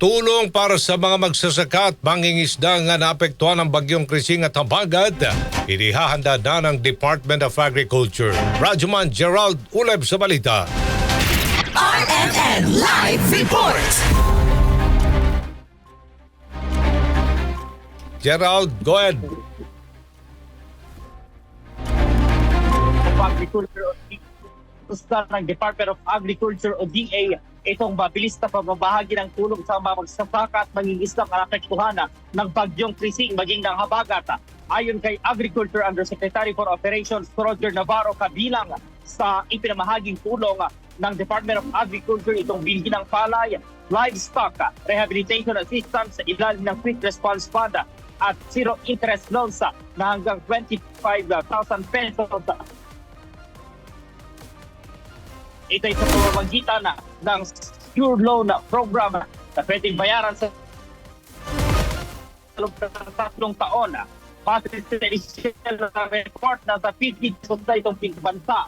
tulong para sa mga magsasaka at mangingisda nga naapektuhan ng bagyong Krising at Habagat, inihahanda na ng Department of Agriculture. Rajuman Gerald Uleb sa balita. RMN Live Report. Gerald, go ahead. Agriculture ng Department of Agriculture o DA itong mabilis na pamamahagi ng tulong sa mga magsasaka at mangingisda na apektuhan ng bagyong Krising maging ng habagat. Ayon kay Agriculture Undersecretary for Operations Roger Navarro kabilang sa ipinamahaging tulong ng Department of Agriculture itong bilgi ng palay, livestock, rehabilitation assistance sa ilalim ng Quick Response Fund at zero interest loans na hanggang 25,000 pesos ito ay sa pamamagitan na ng secure loan program na pwedeng bayaran sa loob ng tatlong taon. Base sa initial na report na sa 50 pesos na itong bansa.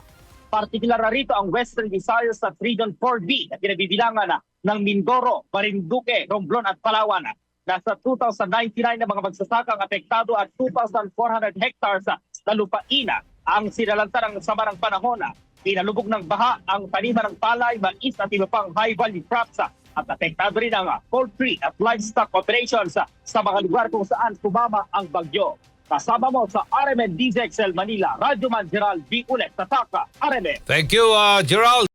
Partikular na rito ang Western Visayas at Region 4B na kinabibilangan na ng Mindoro, Marinduque, Romblon at Palawan. Nasa 2,099 na mga magsasakang apektado at 2,400 hectares na lupain ang sinalanta ng sama ng panahon. Pinalubog ng baha ang taniman ng palay, mais at iba pang high-value crops at apektado rin ang poultry at livestock operations sa mga lugar kung saan sumama ang bagyo. Kasama mo sa RMN DZXL Manila, Radyo Man Gerald B. Ulet, Tataka, RMN. Thank you, uh, Gerald.